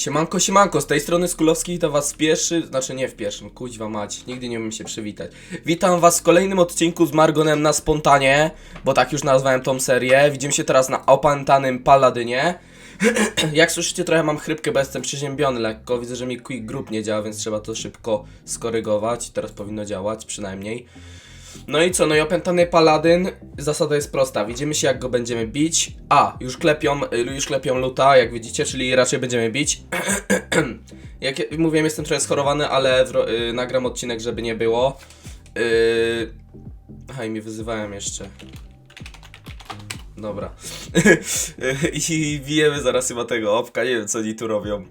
Siemanko, siemanko, z tej strony Skulowski to was w pierwszy, znaczy nie w pierwszym, kuźwa mać, nigdy nie umiem się przywitać. Witam was w kolejnym odcinku z Margonem na spontanie, bo tak już nazwałem tą serię. Widzimy się teraz na opętanym Paladynie. Jak słyszycie, trochę mam chrypkę, bo jestem przeziębiony lekko. Widzę, że mi Quick Group nie działa, więc trzeba to szybko skorygować. Teraz powinno działać, przynajmniej. No i co, no i opętany paladyn, zasada jest prosta, widzimy się jak go będziemy bić. A, już klepią, y, już klepią luta, jak widzicie, czyli raczej będziemy bić. jak ja- mówiłem, jestem trochę schorowany, ale y, nagram odcinek, żeby nie było. Yy... Mi wyzywałem jeszcze. Dobra. I bijemy zaraz chyba tego opka, nie wiem co oni tu robią.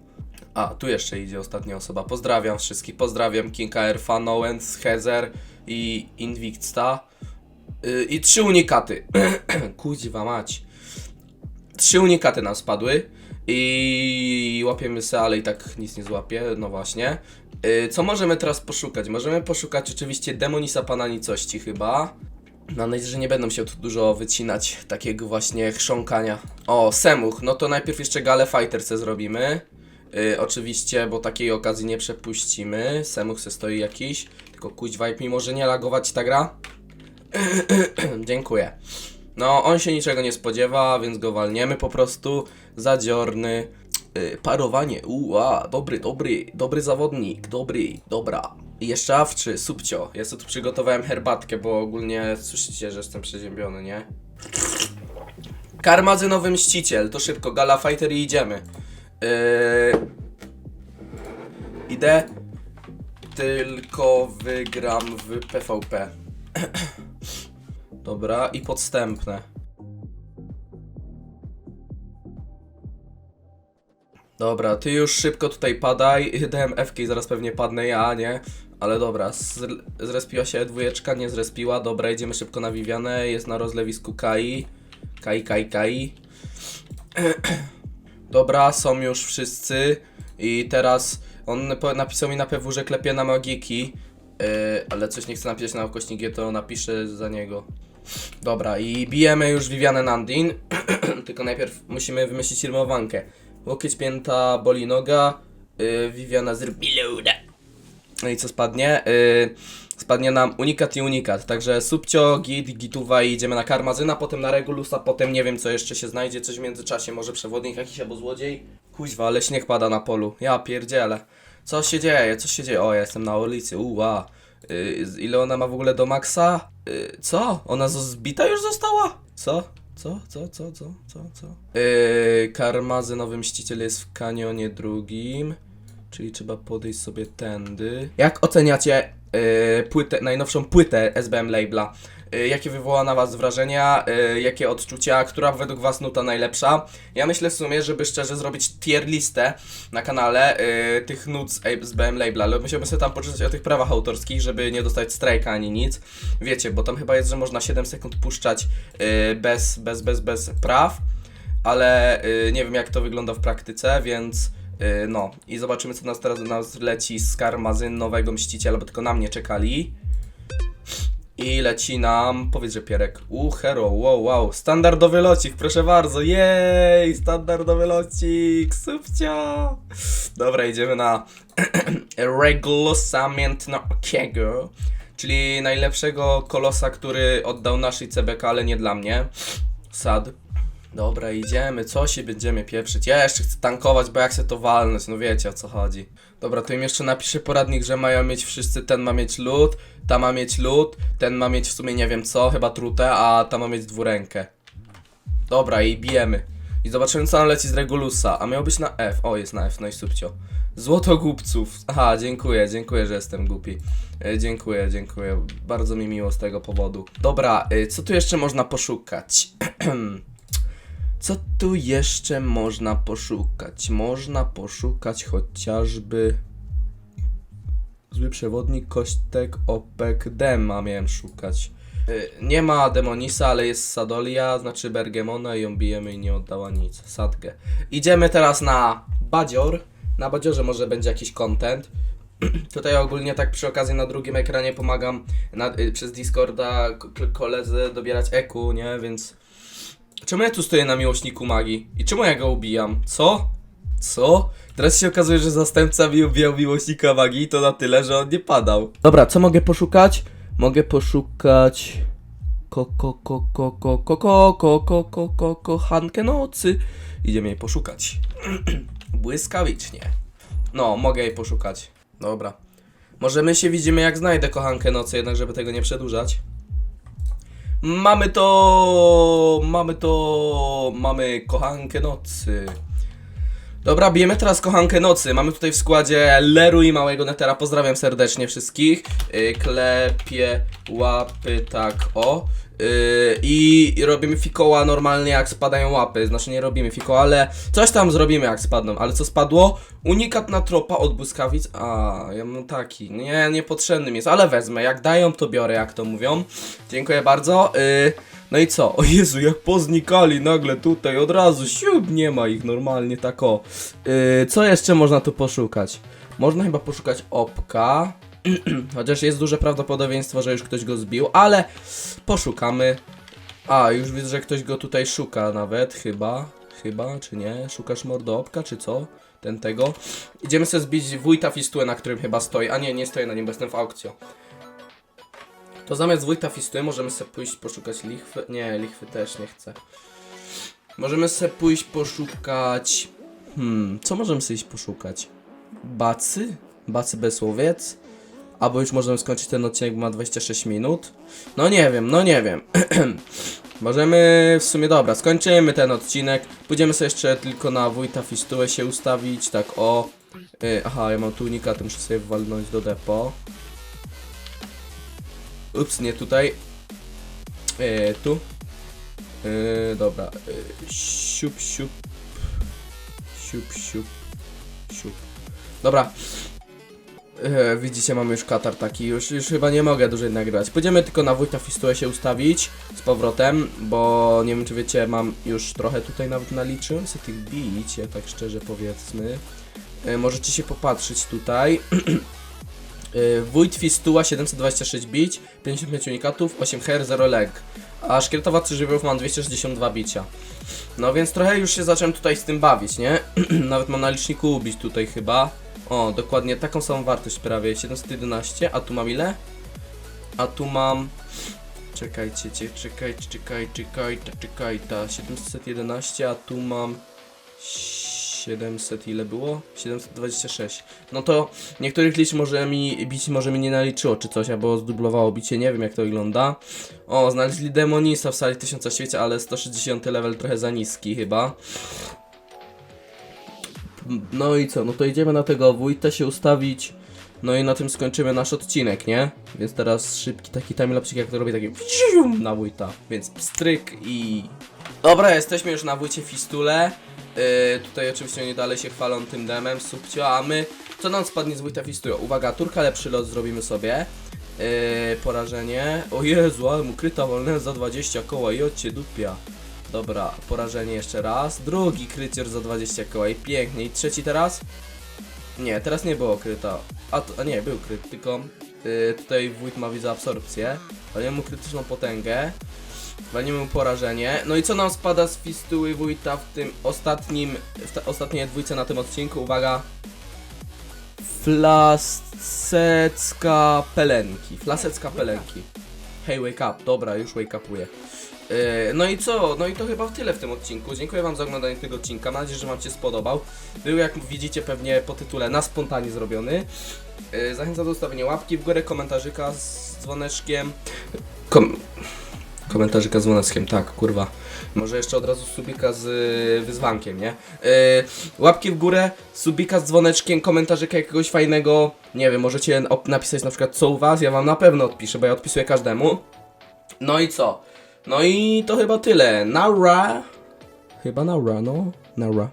A, tu jeszcze idzie ostatnia osoba. Pozdrawiam wszystkich. Pozdrawiam Kinga Erfa, Nowens, Hezer i Invicta. Yy, I trzy unikaty. Kuźwa mać. Trzy unikaty nam spadły. I łapiemy se, ale i tak nic nie złapie. No właśnie. Yy, co możemy teraz poszukać? Możemy poszukać oczywiście Demonisa Pana Nicości chyba. Mam nadzieję, że nie będą się tu dużo wycinać takiego właśnie chrząkania. O, Semuch, no to najpierw jeszcze Gale Fighterce zrobimy. Y, oczywiście, bo takiej okazji nie przepuścimy. Semuch se stoi jakiś. Tylko kuźwa, jak mi może nie lagować ta gra? Dziękuję. No, on się niczego nie spodziewa, więc go walniemy po prostu. Zadziorny. Y, parowanie, uła, dobry, dobry, dobry zawodnik, dobry, dobra. Jeszcze awczy, subcio. Ja sobie tu przygotowałem herbatkę, bo ogólnie słyszycie, że jestem przeziębiony, nie? Karmazynowy mściciel, to szybko, Gala Fighter i idziemy. Yy... Idę. Tylko wygram w PvP. Dobra, i podstępne. Dobra, ty już szybko tutaj padaj. Dałem F zaraz pewnie padnę ja, nie? Ale dobra, zr- zrespiła się dwójeczka, nie zrespiła. Dobra, idziemy szybko na Vivianę. Jest na rozlewisku Kai. Kai, Kai, Kai. Dobra, są już wszyscy. I teraz on napisał mi na PW, że klepie na magiki. Yy, ale coś nie chce napisać na ukośnikie, to napiszę za niego. Dobra, i bijemy już Vivianę Nandin. Tylko najpierw musimy wymyślić rymowankę. Łokieć pięta, boli noga. Yy, Viviana z. No i co spadnie? Yy, spadnie nam unikat i unikat. Także subcio, git, gituwa i idziemy na karmazyna, potem na regulusa, potem nie wiem co jeszcze się znajdzie, coś w międzyczasie, może przewodnik jakiś albo złodziej. Kuźwa, ale śnieg pada na polu. Ja pierdzielę. Co się dzieje? Co się dzieje? O, ja jestem na ulicy. Uła. Yy, ile ona ma w ogóle do maksa? Yy, co? Ona zbita już została? Co? Co? Co? Co? Co? Co? Co? Yy, karmazynowy mściciel jest w kanionie drugim. Czyli trzeba podejść sobie tędy. Jak oceniacie płytę, najnowszą płytę SBM Labela? Yy, jakie wywoła na was wrażenia? Yy, jakie odczucia? Która według was nuta najlepsza? Ja myślę w sumie, żeby szczerze zrobić tier listę na kanale tych nut z SBM Labela, ale musiałbym sobie tam poczytać o tych prawach autorskich, żeby nie dostać strajka ani nic. Wiecie, bo tam chyba jest, że można 7 sekund puszczać bez, bez, bez, bez praw ale nie wiem jak to wygląda w praktyce, więc no i zobaczymy co nas teraz nas leci z karmazyn nowego mściciela, bo tylko na mnie czekali. I leci nam, powiedz, że Pierek, u hero, wow, wow, standardowy locik, proszę bardzo, jej, standardowy locik, subcio. Dobra, idziemy na Regulusa Miętnokiego, czyli najlepszego kolosa, który oddał naszej CBK, ale nie dla mnie. Sad. Dobra, idziemy, co się będziemy pieprzyć? Ja jeszcze chcę tankować, bo jak chcę to walnąć, no wiecie o co chodzi. Dobra, to im jeszcze napiszę poradnik, że mają mieć wszyscy, ten ma mieć lód, ta ma mieć lód, ten ma mieć w sumie nie wiem co, chyba trutę, a ta ma mieć dwurękę. Dobra, i bijemy. I zobaczymy co nam leci z Regulusa, a miał być na F, o jest na F, no i subcio. Złoto głupców, aha, dziękuję, dziękuję, że jestem głupi. E, dziękuję, dziękuję, bardzo mi miło z tego powodu. Dobra, e, co tu jeszcze można poszukać? Co tu jeszcze można poszukać? Można poszukać chociażby. Zły przewodnik, kośtek, opek, dema miałem szukać. Y, Nie ma Demonisa, ale jest Sadolia, znaczy Bergemona i ją bijemy i nie oddała nic. Sadgę. Idziemy teraz na Badzior. Na Badziorze może będzie jakiś content. Tutaj ogólnie tak przy okazji na drugim ekranie pomagam na, y, przez Discorda koledze dobierać EQ, nie? Więc Czemu ja tu stoję na miłośniku magii? I czemu ja go ubijam? Co? Co? Teraz się okazuje, że zastępca mi ubijał miłośnika magii to na tyle, że on nie padał. Dobra, co mogę poszukać? Mogę poszukać... Koko, koko, koko, koko, koko, koko, kochankę nocy. Idziemy jej poszukać. Błyskawicznie. No, mogę jej poszukać. Dobra. Może my się widzimy jak znajdę kochankę nocy, jednak żeby tego nie przedłużać. Mamy to, mamy to, mamy kochankę nocy. Dobra, bijemy teraz kochankę nocy. Mamy tutaj w składzie Leru i Małego Netera. Pozdrawiam serdecznie wszystkich. Yy, klepie łapy, tak o. Yy, I robimy fikoła normalnie jak spadają łapy. Znaczy nie robimy fikoła, ale coś tam zrobimy jak spadną. Ale co spadło? Unikat na tropa od błyskawic. A, ja mam taki. Nie, niepotrzebny jest, ale wezmę. Jak dają, to biorę, jak to mówią. Dziękuję bardzo. Yy, no i co? O Jezu, jak poznikali nagle tutaj od razu. Siup, nie ma ich normalnie tak o. Yy, co jeszcze można tu poszukać? Można chyba poszukać opka. Chociaż jest duże prawdopodobieństwo, że już ktoś go zbił, ale poszukamy. A, już widzę, że ktoś go tutaj szuka nawet, chyba. Chyba, czy nie? Szukasz mordoopka, czy co? Ten tego. Idziemy sobie zbić wójta Fistuę, na którym chyba stoi. A nie, nie stoję na nim, bo jestem w aukcjo. To zamiast wójta Fistuły możemy sobie pójść poszukać lichwy. Nie, lichwy też nie chcę. Możemy sobie pójść poszukać. Hmm, co możemy sobie iść poszukać? Bacy? Bacy Besłowiec? Albo już możemy skończyć ten odcinek, bo ma 26 minut. No nie wiem, no nie wiem. Możemy w sumie, dobra, skończymy ten odcinek. Pójdziemy sobie jeszcze tylko na wójta Fistułę się ustawić, tak o. Yy, aha, ja mam tu unika, to muszę sobie walnąć do depo. Ups, nie tutaj. Yy, tu. Yy, dobra. Yy, siup, siup. Siup, siup. Siup. Dobra. E, widzicie, mamy już katar taki, już, już chyba nie mogę dłużej nagrywać. Pójdziemy tylko na wójta Fistuę się ustawić z powrotem, bo nie wiem czy wiecie, mam już trochę tutaj nawet naliczyłem sobie tych bić, ja tak szczerze powiedzmy. E, możecie się popatrzeć tutaj. E, Wójt Fistuła 726 bić, 55 unikatów, 8 her, 0 leg. A szkieletowa żywiołów mam 262 bicia. No więc trochę już się zacząłem tutaj z tym bawić, nie? Nawet mam na liczniku ubić tutaj chyba. O, dokładnie taką samą wartość prawie, 711, a tu mam ile? A tu mam... Czekajcie, cie- czekajcie, czekaj, czekaj, ta, czekaj, ta, 711, a tu mam... 700 ile było? 726. No to niektórych liczb może mi bić może mi nie naliczyło czy coś, albo zdublowało bicie, nie wiem jak to wygląda. O, znaleźli demonisa w sali tysiąca świecie, ale 160 level trochę za niski chyba. No i co, no to idziemy na tego wójta się ustawić. No i na tym skończymy nasz odcinek, nie? Więc teraz szybki taki timelapsik, jak to robię, taki na wójta. Więc pstryk i... Dobra, jesteśmy już na wójcie Fistule. Yy, tutaj oczywiście oni dalej się chwalą tym demem, subcio, a my... Co nam spadnie z wójta Fistule? Uwaga, turka lepszy lot zrobimy sobie. Yy, porażenie. O Jezu, ale mu kryta wolne za 20 koła i odcie dupia. Dobra, porażenie jeszcze raz. Drugi krycior za 20 koła i pięknie. I trzeci teraz? Nie, teraz nie było kryta. A, to, a nie, był kryt, tylko y, tutaj wójt ma widzę absorpcję. Walimy mu krytyczną potęgę. Walimy mu porażenie. No i co nam spada z fistuły wójta w tym ostatnim, w ta, ostatniej dwójce na tym odcinku? Uwaga. Flasecka pelenki. Flasecka pelenki. Hej, wake up. Dobra, już wake upuję. Yy, No i co? No i to chyba tyle w tym odcinku. Dziękuję Wam za oglądanie tego odcinka. Mam nadzieję, że Wam się spodobał. Był, jak widzicie, pewnie po tytule na spontanie zrobiony. Yy, Zachęcam do zostawienia łapki w górę, komentarzyka z dzwoneczkiem. Kom komentarzyka z dzwoneczkiem, tak, kurwa. Może jeszcze od razu subika z y, wyzwankiem, nie? Yy, łapki w górę, subika z dzwoneczkiem, komentarzyka jakiegoś fajnego. Nie wiem, możecie napisać na przykład co u was, ja wam na pewno odpiszę, bo ja odpisuję każdemu. No i co? No i to chyba tyle. Naura. Chyba naura, no. Naura.